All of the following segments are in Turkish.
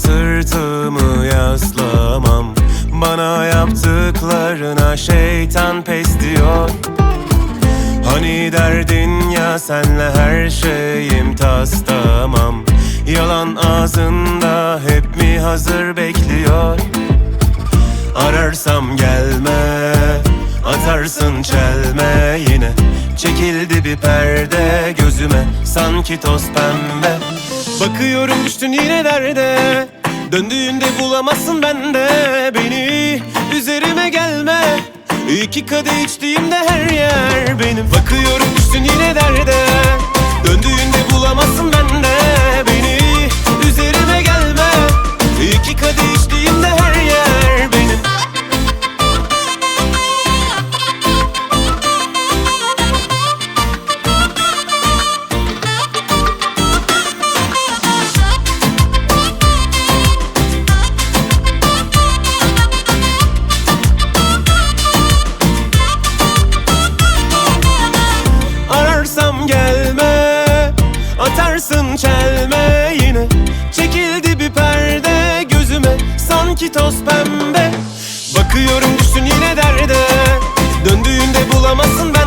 sırtımı yaslamam. Bana yaptıklarına şeytan pes diyor. Hani derdin ya senle her şeyim tas tamam. Yalan ağzında hep mi hazır bekliyor? Ararsam gelme Atarsın çelme yine. Çekildi bir perde gözüme Sanki toz pembe Bakıyorum düştün yine derde. Döndüğünde bulamazsın bende Beni. Üzerime gelme. İki kadeh içtiğimde her yer benim. Bakıyorum düştün yine derde Çelme yine Çekildi bir perde gözüme. Sanki toz pembe. Bakıyorum düştün yine derde. Döndüğünde bulamazsın bende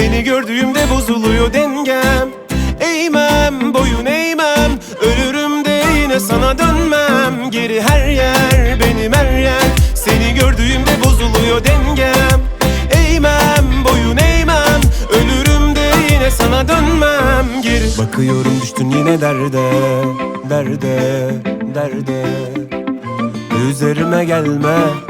Seni gördüğümde bozuluyor dengem. Eğmem boyun eğmem. Ölürüm de yine sana dönmem. Geri her yer benim her yer. Seni gördüğümde bozuluyor dengem. Eğmem boyun eğmem. Ölürüm de yine sana dönmem. Geri Bakıyorum düştün yine derde Derde derde. Üzerime gelme